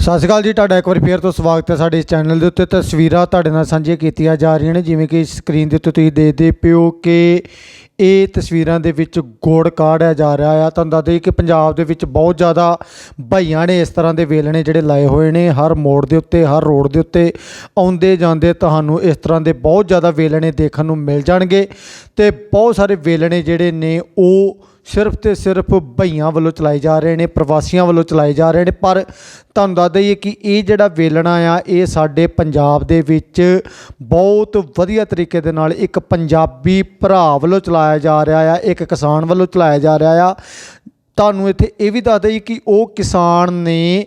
ਸਤਿ ਸ਼੍ਰੀ ਅਕਾਲ ਜੀ, ਤੁਹਾਡਾ ਇੱਕ ਵਾਰੀ ਫੇਰ ਤੋਂ ਸਵਾਗਤ ਹੈ ਸਾਡੇ ਇਸ ਚੈਨਲ ਦੇ ਉੱਤੇ। ਤਸਵੀਰਾਂ ਤੁਹਾਡੇ ਨਾਲ ਸਾਂਝੀਆਂ ਕੀਤੀਆਂ ਜਾ ਰਹੀਆਂ ਨੇ, ਜਿਵੇਂ ਕਿ ਸਕਰੀਨ ਦੇ ਉੱਤੇ ਤੁਸੀਂ ਦੇਖਦੇ ਪਿਓ ਕਿ ਇਹ ਤਸਵੀਰਾਂ ਦੇ ਵਿੱਚ ਗੋੜ ਕਾੜਿਆ ਜਾ ਰਿਹਾ ਆ। ਤੁਹਾਨੂੰ ਦੱਸ ਦਈਏ ਕਿ ਪੰਜਾਬ ਦੇ ਵਿੱਚ ਬਹੁਤ ਜ਼ਿਆਦਾ ਭਾਈਆਂ ਨੇ ਇਸ ਤਰ੍ਹਾਂ ਦੇ ਵੇਲਣੇ ਜਿਹੜੇ ਲਾਏ ਹੋਏ ਨੇ। ਹਰ ਮੋੜ ਦੇ ਉੱਤੇ, ਹਰ ਰੋਡ ਦੇ ਉੱਤੇ ਆਉਂਦੇ ਜਾਂਦੇ ਤੁਹਾਨੂੰ ਇਸ ਤਰ੍ਹਾਂ ਦੇ ਬਹੁਤ ਜ਼ਿਆਦਾ ਵੇਲਣੇ ਦੇਖਣ ਨੂੰ ਮਿਲ ਜਾਣਗੇ। ਤੇ ਬਹੁਤ ਸਾਰੇ ਵੇਲਣੇ ਜਿਹੜੇ ਨੇ, ਉਹ ਸਿਰਫ ਤੇ ਸਿਰਫ ਭਈਆਂ ਵੱਲੋਂ ਚਲਾਏ ਜਾ ਰਹੇ ਨੇ, ਪ੍ਰਵਾਸੀਆਂ ਵੱਲੋਂ ਚਲਾਏ ਜਾ ਰਹੇ ਨੇ, ਪਰ ਤੁਹਾਨੂੰ ਦੱਸ ਦਈਏ ਕਿ ਇਹ ਜਿਹੜਾ ਵੇਲਣਾ ਆ, ਇਹ ਸਾਡੇ ਪੰਜਾਬ ਦੇ ਵਿੱਚ ਬਹੁਤ ਵਧੀਆ ਤਰੀਕੇ ਦੇ ਨਾਲ ਇੱਕ ਪੰਜਾਬੀ ਭਰਾ ਵੱਲੋਂ ਚਲਾਇਆ ਜਾ ਰਿਹਾ ਆ, ਇੱਕ ਕਿਸਾਨ ਵੱਲੋਂ ਚਲਾਇਆ ਜਾ ਰਿਹਾ ਆ। ਤੁਹਾਨੂੰ ਇੱਥੇ ਇਹ ਵੀ ਦੱਸ ਦਈਏ ਕਿ ਉਹ ਕਿਸਾਨ ਨੇ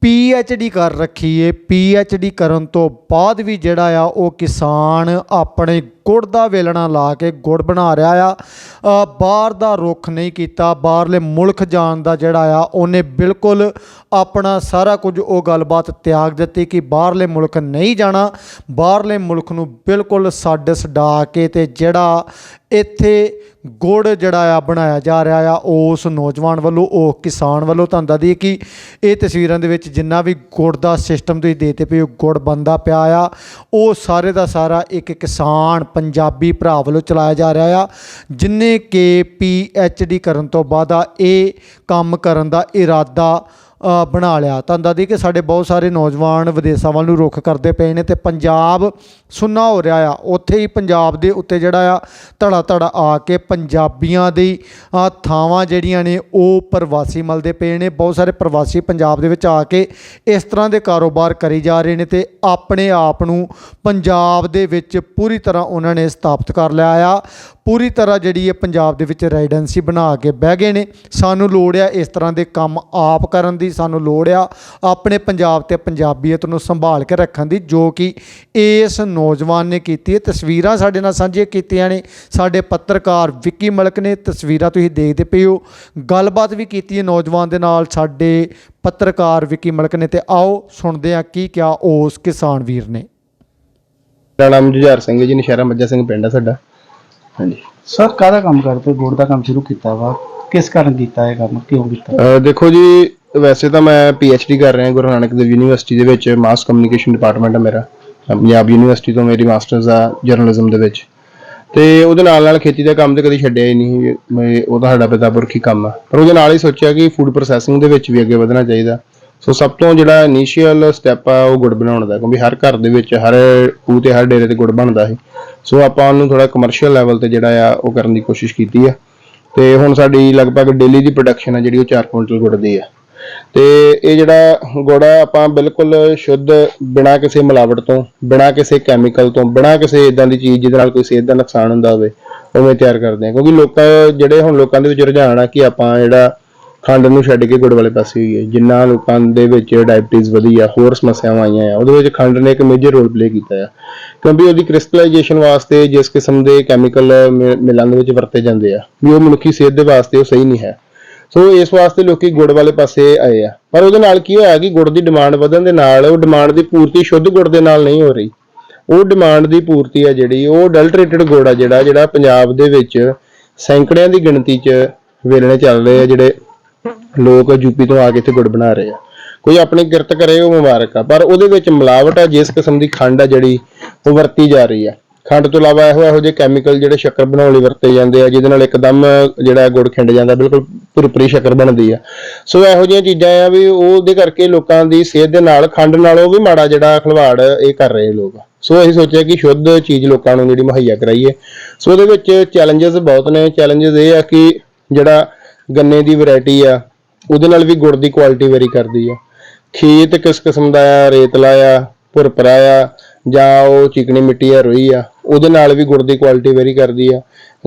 ਪੀ ਐਚ ਡੀ ਕਰ ਰੱਖੀ ਏ। ਪੀ ਐਚ ਡੀ ਕਰਨ ਤੋਂ ਬਾਅਦ ਵੀ ਜਿਹੜਾ ਆ, ਉਹ ਕਿਸਾਨ ਆਪਣੇ ਗੁੜ ਦਾ ਵੇਲਣਾ ਲਾ ਕੇ ਗੁੜ ਬਣਾ ਰਿਹਾ ਆ। ਬਾਹਰ ਦਾ ਰੁੱਖ ਨਹੀਂ ਕੀਤਾ। ਬਾਹਰਲੇ ਮੁਲਕ ਜਾਣ ਦਾ ਜਿਹੜਾ ਆ, ਉਹਨੇ ਬਿਲਕੁਲ ਆਪਣਾ ਸਾਰਾ ਕੁਝ ਉਹ ਗੱਲਬਾਤ ਤਿਆਗ ਦਿੱਤੀ ਕਿ ਬਾਹਰਲੇ ਮੁਲਕ ਨਹੀਂ ਜਾਣਾ। ਬਾਹਰਲੇ ਮੁਲਕ ਨੂੰ ਬਿਲਕੁਲ ਛੱਡ ਛਡਾ ਕੇ ਤੇ ਜਿਹੜਾ ਇੱਥੇ ਗੁੜ ਜਿਹੜਾ ਆ ਬਣਾਇਆ ਜਾ ਰਿਹਾ ਆ, ਉਸ ਨੌਜਵਾਨ ਵੱਲੋਂ, ਉਹ ਕਿਸਾਨ ਵੱਲੋਂ ਤੁਹਾਨੂੰ ਦੱਸ ਕਿ ਇਹ ਤਸਵੀਰਾਂ ਦੇ ਵਿੱਚ ਜਿੰਨਾ ਵੀ ਗੁੜ ਦਾ ਸਿਸਟਮ ਤੁਸੀਂ ਦੇਖਦੇ ਪਏ ਹੋ, ਗੁੜ ਬੰਦਾ ਪਿਆ ਆ। ਉਹ ਸਾਰੇ ਦਾ ਸਾਰਾ ਇੱਕ ਕਿਸਾਨ ਪੰਜਾਬੀ ਭਰਾ ਵੱਲੋਂ ਚਲਾਇਆ ਜਾ ਰਿਹਾ ਆ। ਜਿਨੇ ਕਿ ਪੀ ਐਚ ਡੀ ਕਰਨ ਤੋਂ ਬਾਅਦ ਇਹ ਕੰਮ ਕਰਨ ਦਾ ਇਰਾਦਾ ਬਣਾ ਲਿਆ। ਤੁਹਾਨੂੰ ਦੱਸਦੀ ਕਿ ਸਾਡੇ ਬਹੁਤ ਸਾਰੇ ਨੌਜਵਾਨ ਵਿਦੇਸ਼ਾਂ ਵੱਲ ਨੂੰ ਰੁੱਖ ਕਰਦੇ ਪਏ ਨੇ ਤੇ ਪੰਜਾਬ ਸੁੰਨਾ ਹੋ ਰਿਹਾ ਆ। ਉੱਥੇ ਹੀ ਪੰਜਾਬ ਦੇ ਉੱਤੇ ਜਿਹੜਾ ਆ ਧੜਾ ਧੜਾ ਆ ਕੇ ਪੰਜਾਬੀਆਂ ਦੀ ਥਾਵਾਂ ਜਿਹੜੀਆਂ ਨੇ, ਉਹ ਪ੍ਰਵਾਸੀ ਮਲਦੇ ਪਏ ਨੇ। ਬਹੁਤ ਸਾਰੇ ਪ੍ਰਵਾਸੀ ਪੰਜਾਬ ਦੇ ਵਿੱਚ ਆ ਕੇ ਇਸ ਤਰ੍ਹਾਂ ਦੇ ਕਾਰੋਬਾਰ ਕਰੀ ਜਾ ਰਹੇ ਨੇ ਤੇ ਆਪਣੇ ਆਪ ਨੂੰ ਪੰਜਾਬ ਦੇ ਵਿੱਚ ਪੂਰੀ ਤਰ੍ਹਾਂ ਉਹਨਾਂ ਨੇ ਸਥਾਪਿਤ ਕਰ ਲਿਆ ਆ। ਪੂਰੀ ਤਰ੍ਹਾਂ ਜਿਹੜੀ ਹੈ ਪੰਜਾਬ ਦੇ ਵਿੱਚ ਰੈਜ਼ੀਡੈਂਸੀ ਬਣਾ ਕੇ ਬਹਿ ਗਏ ਨੇ। ਸਾਨੂੰ ਲੋੜ ਆ ਇਸ ਤਰ੍ਹਾਂ ਦੇ ਕੰਮ ਆਪ ਕਰਨ ਦੀ, ਸਾਨੂੰ ਲੋੜ ਆ ਆਪਣੇ ਪੰਜਾਬ ਤੇ ਪੰਜਾਬੀਅਤ ਨੂੰ ਸੰਭਾਲ ਕੇ ਰੱਖਣ ਦੀ, ਜੋ ਕਿ ਇਸ ਨੌਜਵਾਨ ਨੇ ਕੀਤੀ ਹੈ। ਤਸਵੀਰਾਂ ਸਾਡੇ ਨਾਲ ਸਾਂਝੀਆਂ ਕੀਤੀਆਂ ਨੇ। ਸਾਡੇ ਪੱਤਰਕਾਰ ਵਿੱਕੀ ਮਲਕ ਨੇ ਤਸਵੀਰਾਂ ਤੁਸੀਂ ਦੇਖਦੇ ਪਏ ਹੋ। ਗੱਲਬਾਤ ਵੀ ਕੀਤੀ ਹੈ ਨੌਜਵਾਨ ਦੇ ਨਾਲ। ਸਾਡੇ ਪੱਤਰਕਾਰ ਵਿੱਕੀ ਮਲਕ ਨੇ ਤੇ ਆਓ ਸੁਣਦੇ ਹਾਂ ਕੀ ਕਿਹਾ ਉਸ ਕਿਸਾਨ ਵੀਰ ਨੇ। ਮੇਰਾ ਨਾਮ ਜੁਝਾਰ ਸਿੰਘ ਜੀ, ਨਸ਼ਹਿਰਾ ਮੱਜਾ ਸਿੰਘ ਪਿੰਡ ਆ ਸਾਡਾ। ਹਾਂਜੀ। ਸਰ ਕਾਹਦਾ ਕੰਮ ਕਰਦੇ? ਗੁੜ ਦਾ ਕੰਮ ਸ਼ੁਰੂ ਕੀਤਾ ਵਾ। ਕਿਸ ਕਾਰਨ ਕੀਤਾ ਇਹ ਕੰਮ? ਕਿਉਂ ਕੀਤਾ? ਅਹ ਦੇਖੋ ਜੀ ਵੈਸੇ ਤਾਂ ਮੈਂ ਡੀ ਕਰ ਰਿਹਾ ਗੁਰੂ ਨਾਨਕ ਦੇਵ ਯੂਨੀਵਰਸਿਟੀ ਦੇ ਵਿੱਚ ਮਾਸ ਕਮਿਊਨੀਕੇਸ਼ਨ ਡਿਪਾਰਟਮੈਂਟ ਹੈ ਮੇਰਾ। ਪੰਜਾਬ ਯੂਨੀਵਰਸਿਟੀ ਤੋਂ ਮੇਰੀ ਮਾਸਟਰਸ ਆ ਜਰਨਲਿਜ਼ਮ ਦੇ ਵਿੱਚ। ਤੇ ਉਹਦੇ ਨਾਲ ਨਾਲ ਖੇਤੀ ਦਾ ਕੰਮ ਤੇ ਕਦੀ ਛੱਡਿਆ ਹੀ ਨਹੀਂ। ਮੈਂ ਉਹ ਤਾਂ ਸਾਡਾ ਪਿਤਾ ਪੁਰਖੀ ਕੰਮ ਆ। ਪਰ ਉਹਦੇ ਨਾਲ ਹੀ ਸੋਚਿਆ ਕਿ ਫੂਡ ਪ੍ਰੋਸੈਸਿੰਗ ਦੇ ਵਿੱਚ ਵੀ ਅੱਗੇ ਵਧਣਾ ਚਾਹੀਦਾ। ਸੋ ਸਭ ਤੋਂ ਜਿਹੜਾ ਇਨੀਸ਼ੀਅਲ ਸਟੈਪ ਆ, ਉਹ ਗੁੜ ਬਣਾਉਣ ਦਾ, ਕਿਉਂਕਿ ਹਰ ਘਰ ਦੇ ਵਿੱਚ ਹਰ ਖੂਹ ਤੇ ਹਰ ਡੇਰੇ ਤੇ ਗੁੜ ਬਣਦਾ ਹੈ ਸੋ ਆਪਾਂ ਉਹਨੂੰ ਥੋੜਾ ਕਮਰਸ਼ੀਅਲ ਲੈਵਲ ਤੇ ਜਿਹੜਾ ਆ, ਉਹ ਕਰਨ ਦੀ ਕੋਸ਼ਿਸ਼ ਕੀਤੀ ਆ। ਤੇ ਹੁਣ ਸਾਡੀ ਲਗਭਗ ਡੇਲੀ ਦੀ ਪ੍ਰੋਡਕਸ਼ਨ ਆ, ਜਿਹੜੀ ਉਹ 4 ਕੁਇੰਟਲ ਗੁੜ ਦੀ ਆ। ਤੇ ਇਹ ਜਿਹੜਾ ਗੁੜ ਆ, ਆਪਾਂ ਬਿਲਕੁਲ ਸ਼ੁੱਧ ਬਿਨਾਂ ਕਿਸੇ ਮਿਲਾਵਟ ਤੋਂ, ਬਿਨਾਂ ਕਿਸੇ ਕੈਮੀਕਲ ਤੋਂ, ਬਿਨਾਂ ਕਿਸੇ ਇਦਾਂ ਦੀ ਚੀਜ਼ ਜਿਹਦੇ ਨਾਲ ਕੋਈ ਸਿਹਤ ਦਾ ਨੁਕਸਾਨ ਹੁੰਦਾ ਹੋਵੇ, ਉਵੇਂ ਤਿਆਰ ਕਰਦੇ ਆ। ਕਿਉਂਕਿ ਲੋਕਾਂ ਜਿਹੜੇ ਹੁਣ ਲੋਕਾਂ ਦੇ ਵਿੱਚ ਰੁਝਾਨ ਆ, ਕਿ ਆਪਾਂ ਜਿਹੜਾ ਖੰਡ ਨੂੰ ਛੱਡ ਕੇ ਗੁੜ ਵਾਲੇ ਪਾਸੇ ਹੋਈ ਹੈ। ਜਿੰਨਾ ਲੋਕਾਂ ਦੇ ਵਿੱਚ ਡਾਇਬਟੀਜ਼ ਵਧੀ ਆ, ਹੋਰ ਸਮੱਸਿਆਵਾਂ ਆਈਆਂ ਆ, ਉਹਦੇ ਵਿੱਚ ਖੰਡ ਨੇ ਇੱਕ ਮੇਜਰ ਰੋਲ ਪਲੇ ਕੀਤਾ ਆ। ਕਿਉਂਕਿ ਉਹਦੀ ਕ੍ਰਿਸਟਲਾਈਜੇਸ਼ਨ ਵਾਸਤੇ ਜਿਸ ਕਿਸਮ ਦੇ ਕੈਮੀਕਲ ਮਿਲਾਂ ਦੇ ਵਿੱਚ ਵਰਤੇ ਜਾਂਦੇ ਆ, ਵੀ ਉਹ ਮਨੁੱਖੀ ਸਿਹਤ ਦੇ ਵਾਸਤੇ ਉਹ ਸਹੀ ਨਹੀਂ ਹੈ। ਸੋ ਇਸ ਵਾਸਤੇ ਲੋਕੀ ਗੁੜ ਵਾਲੇ ਪਾਸੇ ਆਏ ਆ। ਪਰ ਉਹਦੇ ਨਾਲ ਕੀ ਹੋਇਆ ਕਿ ਗੁੜ ਦੀ ਡਿਮਾਂਡ ਵਧਣ ਦੇ ਨਾਲ, ਉਹ ਡਿਮਾਂਡ ਦੀ ਪੂਰਤੀ ਸ਼ੁੱਧ ਗੁੜ ਦੇ ਨਾਲ ਨਹੀਂ ਹੋ ਰਹੀ। ਉਹ ਡਿਮਾਂਡ ਦੀ ਪੂਰਤੀ ਆ ਜਿਹੜੀ, ਉਹ ਅਡਲਟਰੇਟਡ ਗੁੜ ਆ ਜਿਹੜਾ ਜਿਹੜਾ ਪੰਜਾਬ ਦੇ ਵਿੱਚ ਸੈਂਕੜਿਆਂ ਦੀ ਗਿਣਤੀ 'ਚ ਵੇਲਣੇ ਚੱਲ ਰਹੇ ਆ ਜਿਹੜੇ ਲੋਕ ਯੂਪੀ ਤੋਂ ਆ ਕੇ ਇੱਥੇ ਗੁੜ ਬਣਾ ਰਹੇ ਆ। ਕੋਈ ਆਪਣੀ ਕਿਰਤ ਕਰੇ ਉਹ ਮੁਬਾਰਕ ਆ। ਪਰ ਉਹਦੇ ਵਿੱਚ ਮਿਲਾਵਟ ਆ, ਜਿਸ ਕਿਸਮ ਦੀ ਖੰਡ ਆ ਜਿਹੜੀ, ਉਹ ਵਰਤੀ ਜਾ ਰਹੀ ਆ। ਖੰਡ ਤੋਂ ਇਲਾਵਾ ਇਹੋ ਇਹੋ ਜਿਹੇ ਕੈਮੀਕਲ ਜਿਹੜੇ ਸ਼ੱਕਰ ਬਣਾਉਣ ਲਈ ਵਰਤੇ ਜਾਂਦੇ ਆ, ਜਿਹਦੇ ਨਾਲ ਇੱਕਦਮ ਜਿਹੜਾ ਗੁੜ ਖਿੰਡ ਜਾਂਦਾ, ਬਿਲਕੁਲ ਭੁਰਪਰੀ ਸ਼ੱਕਰ ਬਣਦੀ ਆ। ਸੋ ਇਹੋ ਜਿਹੀਆਂ ਚੀਜ਼ਾਂ ਆ ਵੀ ਉਹਦੇ ਕਰਕੇ ਲੋਕਾਂ ਦੀ ਸਿਹਤ ਦੇ ਨਾਲ, ਖੰਡ ਨਾਲੋਂ ਵੀ ਮਾੜਾ ਜਿਹੜਾ ਖਿਲਵਾੜ ਇਹ ਕਰ ਰਹੇ ਲੋਕ। ਸੋ ਅਸੀਂ ਸੋਚਿਆ ਕਿ ਸ਼ੁੱਧ ਚੀਜ਼ ਲੋਕਾਂ ਨੂੰ ਜਿਹੜੀ ਮੁਹੱਈਆ ਕਰਾਈਏ। ਸੋ ਉਹਦੇ ਵਿੱਚ ਚੈਲੰਜਸ ਬਹੁਤ ਨੇ। ਚੈਲੰਜਸ ਇਹ ਆ ਕਿ ਜਿਹੜਾ ਗੰਨੇ ਦੀ ਵੈਰਾਈਟੀ ਆ ਉਹਦੇ ਨਾਲ ਵੀ ਗੁੜ ਦੀ ਕੁਆਲਿਟੀ ਵੇਰੀ ਕਰਦੀ ਆ। ਖੇਤ ਕਿਸ ਕਿਸਮ ਦਾ ਆ, ਰੇਤਲਾ ਆ ਭੁਰਪਰਾ ਆ, ਜਾਂ ਉਹ ਚਿਕਨੀ ਮਿੱਟੀ ਆ, ਰੋਈ ਆ, ਉਹਦੇ ਨਾਲ ਵੀ ਗੁੜ ਦੀ ਕੁਆਲਿਟੀ ਵੇਰੀ ਕਰਦੀ ਆ।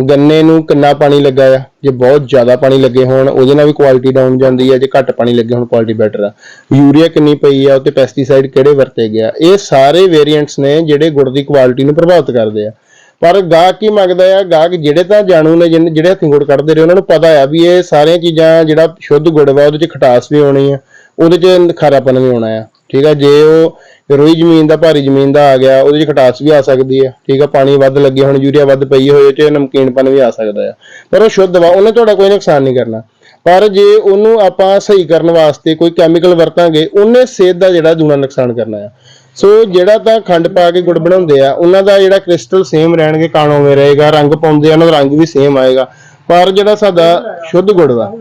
ਗੰਨੇ ਨੂੰ ਕਿੰਨਾ ਪਾਣੀ ਲੱਗਾ ਆ? ਜੇ ਬਹੁਤ ਜ਼ਿਆਦਾ ਪਾਣੀ ਲੱਗੇ ਹੋਣ, ਉਹਦੇ ਨਾਲ ਵੀ ਕੁਆਲਿਟੀ ਡਾਊਨ ਜਾਂਦੀ ਆ, ਜੇ ਘੱਟ ਪਾਣੀ ਲੱਗੇ ਹੋਣ ਕੁਆਲਿਟੀ ਬੈਟਰ ਆ। ਯੂਰੀਆ ਕਿੰਨੀ ਪਈ ਆ, ਉੱਤੇ ਪੈਸਟੀਸਾਈਡ ਕਿਹੜੇ ਵਰਤੇ ਗਿਆ? ਇਹ ਸਾਰੇ ਵੇਰੀਐਂਟਸ ਨੇ ਜਿਹੜੇ ਗੁੜ ਦੀ ਕੁਆਲਿਟੀ ਨੂੰ ਪ੍ਰਭਾਵਿਤ ਕਰਦੇ ਆ। ਪਰ ਗਾਹਕ ਕੀ ਮੰਗਦਾ ਆ? ਗਾਹਕ ਜਿਹੜੇ ਤਾਂ ਜਾਣੂ ਨੇ ਜਿਹਨ- ਜਿਹੜੇ ਹੱਥੀਂ ਗੁੜ ਕੱਢਦੇ ਰਹੇ ਉਹਨਾਂ ਨੂੰ ਪਤਾ ਆ ਵੀ ਇਹ ਸਾਰੀਆਂ ਚੀਜ਼ਾਂ ਜਿਹੜਾ ਸ਼ੁੱਧ ਗੁੜ ਵਾ, ਉਹਦੇ ਚ ਖਟਾਸ ਵੀ ਆਉਣੀ ਆ, ਉਹਦੇ ਚ ਖਾਰਾਪਨ ਵੀ ਆਉਣਾ ਆ। ਠੀਕ ਆ, ਜੇ ਉਹ ਰੋਈ ਜ਼ਮੀਨ ਦਾ, ਭਾਰੀ ਜ਼ਮੀਨ ਦਾ ਆ ਗਿਆ, ਉਹਦੇ ਚ ਖਟਾਸ ਵੀ ਆ ਸਕਦੀ ਆ। ਠੀਕ ਆ, ਪਾਣੀ ਵੱਧ ਲੱਗੇ, ਹੁਣ ਯੂਰੀਆ ਵੱਧ ਪਈ ਹੋਏ ਚ ਨਮਕੀਨਪਨ ਵੀ ਆ ਸਕਦਾ ਆ। ਪਰ ਉਹ ਸ਼ੁੱਧ ਵਾ, ਉਹਨੇ ਤੁਹਾਡਾ ਕੋਈ ਨੁਕਸਾਨ ਨਹੀਂ ਕਰਨਾ। ਪਰ ਜੇ ਉਹਨੂੰ ਆਪਾਂ ਸਹੀ ਕਰਨ ਵਾਸਤੇ ਕੋਈ ਕੈਮੀਕਲ ਵਰਤਾਂਗੇ, ਉਹਨੇ ਸਿਹਤ ਦਾ ਜਿਹੜਾ ਦੂਣਾ ਨੁਕਸਾਨ ਕਰਨਾ ਆ। ਸੋ ਜਿਹੜਾ ਤਾਂ ਖੰਡ ਪਾ ਕੇ ਗੁੜ ਬਣਾਉਂਦੇ ਆ, ਉਹਨਾਂ ਦਾ ਜਿਹੜਾ ਕ੍ਰਿਸਟਲ ਸੇਮ ਰਹਿਣਗੇ ਕਾਣੋਵੇਂ ਰਹੇਗਾ, ਰੰਗ ਪਾਉਂਦੇ ਆ, ਉਹਨਾਂ ਦਾ ਰੰਗ ਵੀ ਸੇਮ ਆਏਗਾ। ਪਰ ਜਿਹੜਾ ਸਾਡਾ ਸ਼ੁੱਧ ਗੁੜ ਵਾ,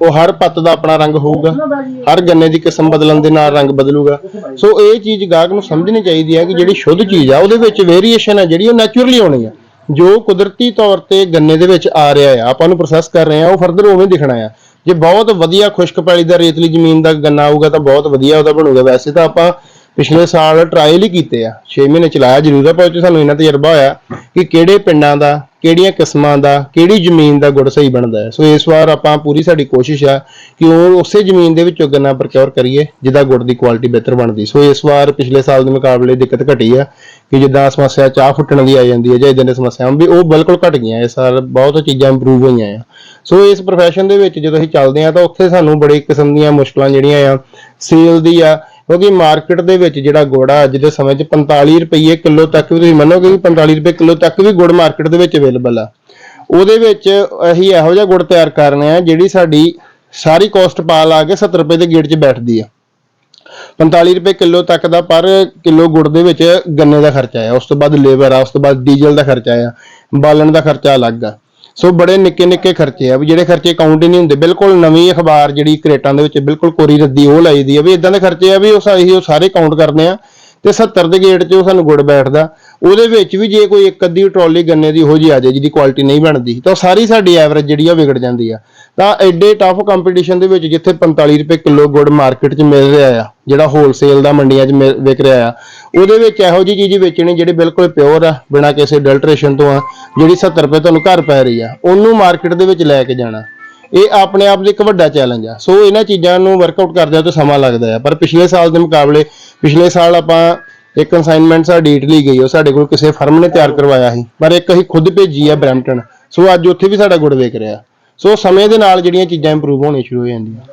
ਉਹ ਹਰ ਪੱਤ ਦਾ ਆਪਣਾ ਰੰਗ ਹੋਊਗਾ, ਹਰ ਗੰਨੇ ਦੀ ਕਿਸਮ ਬਦਲਣ ਦੇ ਨਾਲ ਰੰਗ ਬਦਲੂਗਾ। ਸੋ ਇਹ ਚੀਜ਼ ਗਾਹਕ ਨੂੰ ਸਮਝਣੀ ਚਾਹੀਦੀ ਹੈ ਕਿ ਜਿਹੜੀ ਸ਼ੁੱਧ ਚੀਜ਼ ਆ, ਉਹਦੇ ਵਿੱਚ ਵੇਰੀਏਸ਼ਨ ਹੈ ਜਿਹੜੀ ਉਹ ਨੈਚੁਰਲੀ ਆਉਣੀ ਆ। ਜੋ ਕੁਦਰਤੀ ਤੌਰ ਤੇ ਗੰਨੇ ਦੇ ਵਿੱਚ ਆ ਰਿਹਾ ਆ, ਆਪਾਂ ਉਹਨੂੰ ਪ੍ਰੋਸੈਸ ਕਰ ਰਹੇ ਆ, ਉਹ ਫਰਦਰ ਉਵੇਂ ਦਿਖਣਾ ਆ। ਜੇ ਬਹੁਤ ਵਧੀਆ ਖੁਸ਼ਕ ਪੈਲੀ ਦਾ ਰੇਤਲੀ ਜ਼ਮੀਨ ਦਾ ਗੰਨਾ ਆਊਗਾ, ਤਾਂ ਬਹੁਤ ਵਧੀਆ ਉਹਦਾ ਬਣੂਗਾ। ਵੈਸੇ ਤਾਂ ਆਪਾਂ ਪਿਛਲੇ ਸਾਲ ਟਰਾਇਲ ਹੀ ਕੀਤੇ ਆ। 6 ਮਹੀਨੇ ਚਲਾਇਆ, ਜ਼ਰੂਰ ਆ, ਪਰ ਉਹ 'ਚ ਸਾਨੂੰ ਇਹਨਾਂ ਤਜਰਬਾ ਹੋਇਆ ਕਿ ਕਿਹੜੇ ਪਿੰਡਾਂ ਦਾ, ਕਿਹੜੀਆਂ ਕਿਸਮਾਂ ਦਾ, ਕਿਹੜੀ ਜ਼ਮੀਨ ਦਾ ਗੁੜ ਸਹੀ ਬਣਦਾ ਹੈ। ਸੋ ਇਸ ਵਾਰ ਆਪਾਂ ਪੂਰੀ ਸਾਡੀ ਕੋਸ਼ਿਸ਼ ਆ ਕਿ ਉਹ ਉਸੇ ਜ਼ਮੀਨ ਦੇ ਵਿੱਚੋਂ ਗੰਨਾ ਪ੍ਰਕਿਉਰ ਕਰੀਏ, ਜਿਹਦਾ ਗੁੜ ਦੀ ਕੁਆਲਿਟੀ ਬਿਹਤਰ ਬਣਦੀ। ਸੋ ਇਸ ਵਾਰ ਪਿਛਲੇ ਸਾਲ ਦੇ ਮੁਕਾਬਲੇ ਦਿੱਕਤ ਘਟੀ ਆ ਕਿ ਜਿੱਦਾਂ ਸਮੱਸਿਆ ਚਾਹ ਫੁੱਟਣ ਦੀ ਆ ਜਾਂਦੀ ਹੈ ਜਾਂ ਇਦਾਂ ਦੀਆਂ ਸਮੱਸਿਆਵਾਂ, ਵੀ ਉਹ ਬਿਲਕੁਲ ਘਟ ਗਈਆਂ ਇਸ ਸਾਲ ਬਹੁਤ ਚੀਜ਼ਾਂ ਇੰਪਰੂਵ ਹੋਈਆਂ ਆ। ਸੋ ਇਸ profession ਦੇ ਵਿੱਚ ਜਦੋਂ ਅਸੀਂ ਚੱਲਦੇ ਆ ਤਾਂ ਉੱਥੇ ਸਾਨੂੰ ਬੜੇ ਕਿਸਮ ਦੀਆਂ ਮੁਸ਼ਕਲਾਂ ਜਿਹੜੀਆਂ ਆ ਸੇਲ ਦੀ ਆ ਕਿਉਂਕਿ ਮਾਰਕੀਟ ਦੇ ਵਿੱਚ ਜਿਹੜਾ ਗੁੜ ਆ, ਅੱਜ ਦੇ ਸਮੇਂ 'ਚ 45 ਰੁਪਏ ਕਿਲੋ ਤੱਕ ਵੀ ਤੁਸੀਂ ਮੰਨੋਗੇ ਕਿ 45 ਰੁਪਏ ਕਿਲੋ ਤੱਕ ਵੀ ਗੁੜ ਮਾਰਕੀਟ ਦੇ ਵਿੱਚ ਅਵੇਲੇਬਲ ਆ। ਉਹਦੇ ਵਿੱਚ ਅਸੀਂ ਇਹੋ ਜਿਹਾ ਗੁੜ ਤਿਆਰ ਕਰਨੇ ਆ ਜਿਹੜੀ ਸਾਡੀ ਸਾਰੀ ਕੋਸਟ ਪਾ ਲਾ ਕੇ 70 ਰੁਪਏ ਦੇ ਗੇਟ 'ਚ ਬੈਠਦੀ ਆ। 45 ਰੁਪਏ ਕਿਲੋ ਤੱਕ ਦਾ ਪਰ ਕਿਲੋ ਗੁੜ ਦੇ ਵਿੱਚ ਗੰਨੇ ਦਾ ਖਰਚਾ ਆ, ਉਸ ਤੋਂ ਬਾਅਦ ਲੇਬਰ ਆ, ਉਸ ਤੋਂ ਬਾਅਦ ਡੀਜ਼ਲ ਦਾ ਖਰਚਾ ਆ, ਬਾਲਣ ਦਾ ਖਰਚਾ ਅਲੱਗ ਆ। ਸੋ ਬੜੇ ਨਿੱਕੇ ਨਿੱਕੇ ਖਰਚੇ ਆ ਵੀ ਜਿਹੜੇ ਖਰਚੇ ਕਾਊਂਟ ਹੀ ਨਹੀਂ ਹੁੰਦੇ, ਬਿਲਕੁਲ ਨਵੀਂ ਅਖਬਾਰ ਜਿਹੜੀ ਕਰੇਟਾਂ ਦੇ ਵਿੱਚ ਬਿਲਕੁਲ ਕੋਰੀ ਰੱਦੀ ਉਹ ਲਾਈਦੀ ਆ ਵੀ ਇਦਾਂ ਦੇ ਖਰਚੇ ਆ ਵੀ ਉਹ ਸਾਹੀ ਉਹ ਸਾਰੇ ਕਾਊਂਟ ਕਰਦੇ ਆ ਤੇ 70 ਦੇ ਗੇਟ 'ਚ ਉਹ ਸਾਨੂੰ ਗੁੜ ਬੈਠਦਾ। ਉਹਦੇ ਵਿੱਚ ਵੀ ਜੇ ਕੋਈ ਇੱਕ ਅੱਧੀ ਟਰਾਲੀ ਗੰਨੇ ਦੀ ਉਹੋ ਜਿਹੀ ਆ ਜਾਏ, ਜਿਹਦੀ ਕੁਆਲਿਟੀ ਨਹੀਂ ਬਣਦੀ, ਤਾਂ ਉਹ ਸਾਰੀ ਸਾਡੀ ਐਵਰੇਜ ਜਿਹੜੀ ਆ ਵਿਗੜ ਜਾਂਦੀ ਆ। ਤਾਂ ਐਡੇ ਟਫ ਕੰਪੀਟੀਸ਼ਨ ਦੇ ਵਿੱਚ ਜਿੱਥੇ 45 ਰੁਪਏ ਕਿਲੋ ਗੁੜ ਮਾਰਕੀਟ 'ਚ ਮਿਲ ਰਿਹਾ ਆ, ਜਿਹੜਾ ਹੋਲਸੇਲ ਦਾ ਮੰਡੀਆਂ 'ਚ ਮਿਲ- ਵਿਕ ਰਿਹਾ ਆ, ਉਹਦੇ ਵਿੱਚ ਇਹੋ ਜਿਹੀ ਚੀਜ਼ ਵੇਚਣੀ ਜਿਹੜੇ ਬਿਲਕੁਲ ਪਿਓਰ ਆ, ਬਿਨਾਂ ਕਿਸੇ ਅਡਲਟ੍ਰੇਸ਼ਨ ਤੋਂ ਆ, ਜਿਹੜੀ 70 ਰੁਪਏ ਤੁਹਾਨੂੰ ਘਰ ਪੈ ਰਹੀ ਆ, ਉਹਨੂੰ ਮਾਰਕੀਟ ਦੇ ਵਿੱਚ ਲੈ ਕੇ ਜਾਣਾ। ਇਹ ਆਪਣੇ ਆਪ ਦੇ ਇੱਕ ਵੱਡਾ ਚੈਲੰਜ ਆ। ਸੋ ਇਹਨਾਂ ਚੀਜ਼ਾਂ ਨੂੰ ਵਰਕਆਊਟ ਕਰਦਿਆਂ ਤਾਂ ਸਮਾਂ ਲੱਗਦਾ ਆ, ਪਰ ਪਿਛਲੇ ਸਾਲ ਦੇ ਮੁਕਾਬਲੇ, ਪਿਛਲੇ ਸਾਲ ਆਪਾਂ ਇੱਕ ਅਸਾਈਨਮੈਂਟ ਸਾਡੀ ਇਟਲੀ ਗਈ ਉਹ ਸਾਡੇ ਕੋਲ ਕਿਸੇ ਫਰਮ ਨੇ ਤਿਆਰ ਕਰਵਾਇਆ ਸੀ ਪਰ ਇੱਕ ਅਸੀਂ ਖੁਦ ਭੇਜੀ ਆ ਬਰੈਂਪਟਨ। ਸੋ ਅੱਜ ਉੱਥੇ ਵੀ ਸਾਡਾ ਗੁੜ ਵੇਚ ਰਿਹਾ। ਸੋ ਸਮੇਂ ਦੇ ਨਾਲ ਜਿਹੜੀਆਂ ਚੀਜ਼ਾਂ ਇੰਪਰੂਵ ਹੋਣੀਆਂ ਸ਼ੁਰੂ ਹੋ ਜਾਂਦੀਆਂ।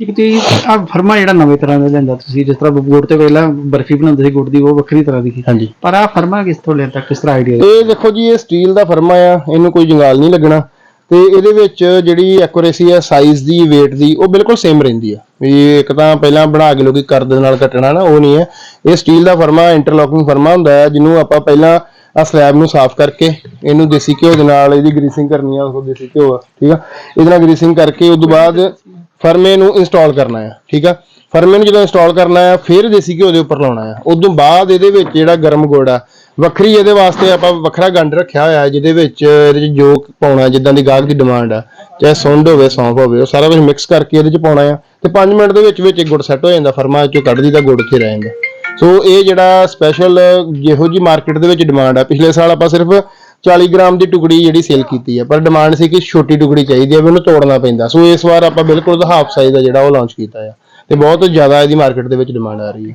ਇੱਕ ਤੇ ਆ ਫਰਮਾ ਜਿਹੜਾ ਨਵੇਂ ਤਰ੍ਹਾਂ ਦਾ ਲੈਂਦਾ ਤੁਸੀਂ ਜਿਸ ਤਰ੍ਹਾਂ ਗੁੜ ਤੇ ਪਹਿਲਾਂ ਬਰਫੀ ਬਣਾਉਂਦੇ ਸੀ ਗੁੜ ਦੀ ਉਹ ਵੱਖਰੀ ਤਰ੍ਹਾਂ ਦੀ ਸੀ। ਹਾਂਜੀ। ਪਰ ਆ ਫਰਮਾ ਕਿਸ ਤੋਂ ਲਿਆ ਕਿਸ ਤਰ੍ਹਾਂ ਆਈਡੀਆ ਇਹ ਦੇਖੋ ਜੀ ਇਹ ਸਟੀਲ ਦਾ ਫਰਮਾ ਆ ਇਹਨੂੰ ਕੋਈ ਜੰਗਾਲ ਨਹੀਂ ਲੱਗਣਾ। ਤੇ ਇਹਦੇ ਵਿੱਚ ਜਿਹੜੀ ਐਕੂਰੇਸੀ ਆ ਸਾਈਜ਼ ਦੀ, weight ਦੀ, ਉਹ ਬਿਲਕੁਲ ਸੇਮ ਰਹਿੰਦੀ ਆ। ਵੀ ਇੱਕ ਤਾਂ ਪਹਿਲਾਂ ਬਣਾ ਕੇ ਲੋਕੀ ਕਰਦ ਦੇ ਨਾਲ ਕੱਟਣਾ ਨਾ, ਉਹ ਨਹੀਂ ਹੈ ਇਹ ਸਟੀਲ ਦਾ ਫਰਮਾ ਇੰਟਰਲੋਕਿੰਗ ਫਰਮਾ ਹੁੰਦਾ ਹੈ ਜਿਹਨੂੰ ਆਪਾਂ ਪਹਿਲਾਂ ਆ ਸਲੈਬ ਨੂੰ ਸਾਫ਼ ਕਰਕੇ, ਇਹਨੂੰ ਦੇਸੀ ਘਿਓ ਦੇ ਨਾਲ ਇਹਦੀ ਗਰੀਸਿੰਗ ਕਰਨੀ ਆ ਉਹ ਦੇਸੀ ਘਿਓ ਆ, ਠੀਕ ਆ? ਇਹਦੇ ਨਾਲ ਗਰੀਸਿੰਗ ਕਰਕੇ ਉਸ ਤੋਂ ਬਾਅਦ ਫਰਮੇ ਨੂੰ ਇੰਸਟਾਲ ਕਰਨਾ ਆ, ਠੀਕ ਆ? ਫਰਮੇ ਨੂੰ ਜਦੋਂ ਇੰਸਟਾਲ ਕਰਨਾ ਆ, ਫਿਰ ਦੇਸੀ ਘਿਓ ਦੇ ਉੱਪਰ ਲਾਉਣਾ ਆ। ਉਸ ਤੋਂ ਬਾਅਦ ਇਹਦੇ ਵਿੱਚ ਜਿਹੜਾ ਗਰਮ ਗੁੜ ਆ ਵੱਖਰੀ ਇਹਦੇ ਵਾਸਤੇ ਆਪਾਂ ਵੱਖਰਾ ਗੰਡ ਰੱਖਿਆ ਹੋਇਆ ਹੈ, ਜਿਹਦੇ ਵਿੱਚ ਇਹਦੇ ਚ ਜੋ ਪਾਉਣਾ, ਜਿੱਦਾਂ ਦੀ ਗਾਹਕ ਦੀ ਡਿਮਾਂਡ ਆ, ਚਾਹੇ ਸੁੰਡ ਹੋਵੇ, ਸੌਂਫ ਹੋਵੇ, ਉਹ ਸਾਰਾ ਕੁਝ ਮਿਕਸ ਕਰਕੇ ਇਹਦੇ ਚ ਪਾਉਣਾ ਆ। ਤੇ 5 ਮਿੰਟ ਦੇ ਵਿੱਚ ਵਿੱਚ ਇਹ ਗੁੜ ਸੈੱਟ ਹੋ ਜਾਂਦਾ, ਫਰਮਾ ਚੋਂ ਕੱਢ ਦਿੱਤਾ ਗੁੜ ਇੱਥੇ ਰਹਿ ਜਾਂਦਾ। ਸੋ ਇਹ ਜਿਹੜਾ ਸਪੈਸ਼ਲ ਜਿਹੋ ਜੀ ਮਾਰਕੀਟ ਦੇ ਵਿੱਚ ਡਿਮਾਂਡ ਆ, ਪਿਛਲੇ ਸਾਲ ਆਪਾਂ ਸਿਰਫ 40 ਗ੍ਰਾਮ ਦੀ ਟੁਕੜੀ ਜਿਹੜੀ ਸੇਲ ਕੀਤੀ ਹੈ ਪਰ ਡਿਮਾਂਡ ਸੀ ਕਿ ਛੋਟੀ ਟੁਕੜੀ ਚਾਹੀਦੀ ਹੈ ਵੀ ਉਹਨੂੰ ਤੋੜਨਾ ਪੈਂਦਾ। ਸੋ ਇਸ ਵਾਰ ਆਪਾਂ ਬਿਲਕੁਲ ਹਾਫ ਸਾਈਜ਼ ਦਾ ਜਿਹੜਾ ਉਹ ਲਾਂਚ ਕੀਤਾ ਹੈ ਤੇ ਬਹੁਤ ਜ਼ਿਆਦਾ ਇਹਦੀ ਮਾਰਕੀਟ ਦੇ ਵਿੱਚ ਡਿਮਾਂਡ ਆ ਰਹੀ ਹੈ